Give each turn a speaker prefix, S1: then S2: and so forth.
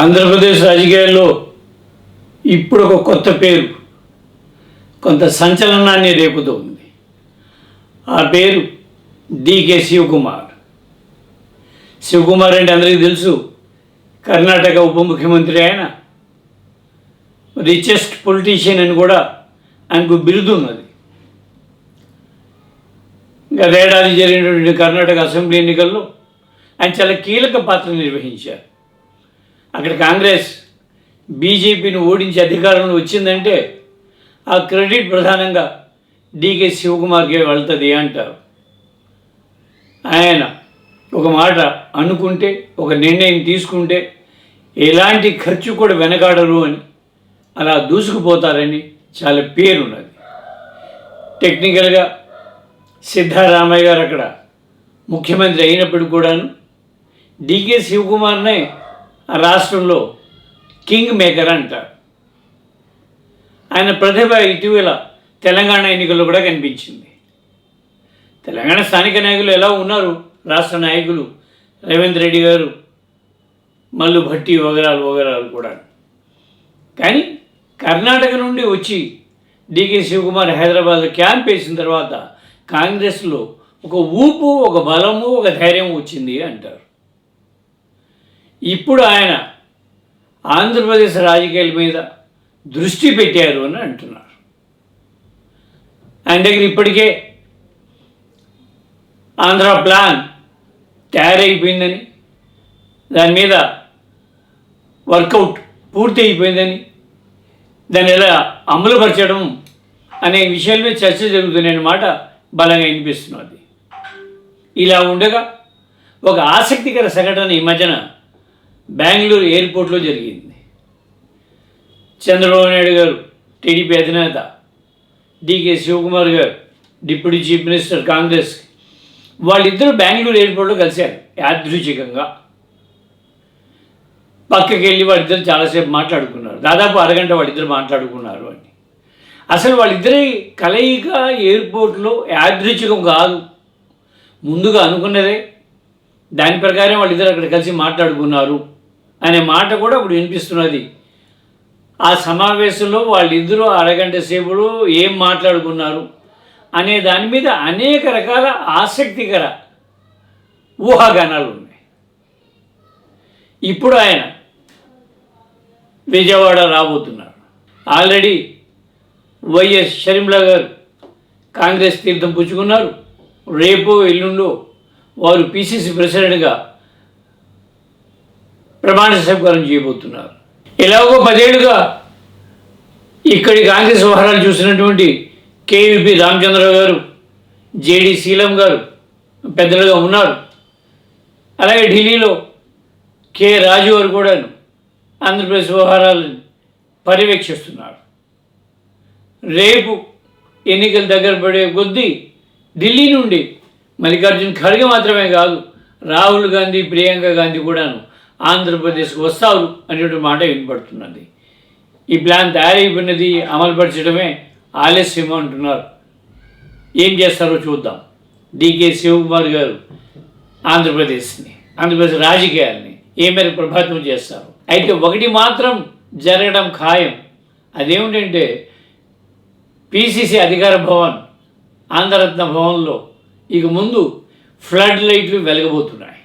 S1: ఆంధ్రప్రదేశ్ రాజకీయాల్లో ఇప్పుడు ఒక కొత్త పేరు కొంత సంచలనాన్ని రేపుతూ ఉంది ఆ పేరు డికే శివకుమార్. శివకుమార్ అంటే అందరికీ తెలుసు కర్ణాటక ఉప ముఖ్యమంత్రి ఆయన రిచెస్ట్ పొలిటీషియన్ అని కూడా ఆయనకు బిరుదు ఉన్నది. గతేడాది జరిగినటువంటి కర్ణాటక అసెంబ్లీ ఎన్నికల్లో ఆయన చాలా కీలక పాత్ర నిర్వహించారు. అక్కడ కాంగ్రెస్ బీజేపీని ఓడించి అధికారంలో వచ్చిందంటే ఆ క్రెడిట్ ప్రధానంగా డికే శివకుమార్కే వెళ్తుంది అంటారు. ఆయన ఒక మాట అనుకుంటే ఒక నిర్ణయం తీసుకుంటే ఎలాంటి ఖర్చు కూడా వెనకాడరు అని అలా దూసుకుపోతారని చాలా పేరున్నది. టెక్నికల్గా సిద్ధారామయ్య గారు అక్కడ ముఖ్యమంత్రి అయినప్పుడు కూడాను డికే శివకుమార్నే రాష్ట్రంలో కింగ్ మేకర్ అంటారు. ఆయన ప్రతిభ ఇటీవల తెలంగాణ ఎన్నికల్లో కూడా కనిపించింది. తెలంగాణ స్థానిక నాయకులు ఎలా ఉన్నారు? రాష్ట్ర నాయకులు రేవంత్ రెడ్డి గారు మల్లు భట్టి వగరాలు వగరాలు కూడా. కానీ కర్ణాటక నుండి వచ్చి డికే శివకుమార్ హైదరాబాద్ క్యాంప్ వేసిన తర్వాత కాంగ్రెస్లో ఒక ఊపు ఒక బలము ఒక ధైర్యం వచ్చింది అంటారు. ఇప్పుడు ఆయన ఆంధ్రప్రదేశ్ రాజకీయాల మీద దృష్టి పెట్టారు అని అంటున్నారు. ఆయన దగ్గర ఇప్పటికే ఆంధ్ర ప్లాన్ తయారైపోయిందని దాని మీద వర్కౌట్ పూర్తి అయిపోయిందని దాన్ని ఎలా అమలుపరచడం అనే విషయాల మీద చర్చ జరుగుతున్న మాట బలంగా వినిపిస్తున్నది. ఇలా ఉండగా ఒక ఆసక్తికర సంఘటన ఈ మధ్యన బెంగళూరు ఎయిర్పోర్ట్లో జరిగింది. చంద్రబాబు నాయుడు గారు టీడీపీ అధినేత డికే శివకుమార్ గారు డిప్యూటీ చీఫ్ మినిస్టర్ కాంగ్రెస్ వాళ్ళిద్దరూ బెంగళూరు ఎయిర్పోర్ట్లో కలిశారు యాదృచ్ఛికంగా. పక్కకి వెళ్ళి వాళ్ళిద్దరు చాలాసేపు మాట్లాడుకున్నారు. దాదాపు అరగంట వాళ్ళిద్దరు మాట్లాడుకున్నారు అని. అసలు వాళ్ళిద్దరి కలయిక ఎయిర్పోర్ట్లో యాదృచ్ఛికం కాదు. ముందుగా అనుకున్నదే. దాని ప్రకారం వాళ్ళిద్దరు అక్కడ కలిసి మాట్లాడుకున్నారు. అనే మాట కూడా ఇప్పుడు వినిపిస్తున్నది. ఆ సమావేశంలో వాళ్ళిద్దరూ అరగంట సేపులో ఏం మాట్లాడుకున్నారు అనే దాని మీద అనేక రకాల ఆసక్తికర ఊహాగానాలు ఉన్నాయి. ఇప్పుడు ఆయన విజయవాడ రాబోతున్నారు. ఆల్రెడీ వైఎస్ షర్మిల గారు కాంగ్రెస్ తీర్థం పుచ్చుకున్నారు. రేపు ఎల్లుండో వారు పిసిసి ప్రెసిడెంట్గా ప్రమాణ స్వీకారం చేయబోతున్నారు. ఎలాగో పదేళ్ళుగా ఇక్కడి కాంగ్రెస్ వ్యవహారాలు చూసినటువంటి కేవీపీ రామచంద్రరావు గారు జేడి శీలం గారు పెద్దలుగా ఉన్నారు. అలాగే ఢిల్లీలో కె రాజు గారు కూడాను ఆంధ్రప్రదేశ్ వ్యవహారాలను పర్యవేక్షిస్తున్నారు. రేపు ఎన్నికలు దగ్గర పడే కొద్దీ ఢిల్లీ నుండి మల్లికార్జున్ ఖర్గే మాత్రమే కాదు రాహుల్ గాంధీ ప్రియాంక గాంధీ కూడాను ఆంధ్రప్రదేశ్కు వస్తావు అనేటువంటి మాట వినపడుతున్నది. ఈ ప్లాన్ తయారైపోయినది అమలుపరచడమే ఆలస్యం అంటున్నారు. ఏం చేస్తారో చూద్దాం. డికే శివకుమార్ గారు ఆంధ్రప్రదేశ్ని ఆంధ్రప్రదేశ్ రాజకీయాల్ని ఏ మేరకు ప్రభావితం చేస్తారు? అయితే ఒకటి మాత్రం జరగడం ఖాయం. అదేమిటంటే పిసిసి అధికార భవన్ ఆంధ్రరత్న భవన్లో ఇక ముందు ఫ్లడ్ లైట్లు వెలగబోతున్నాయి.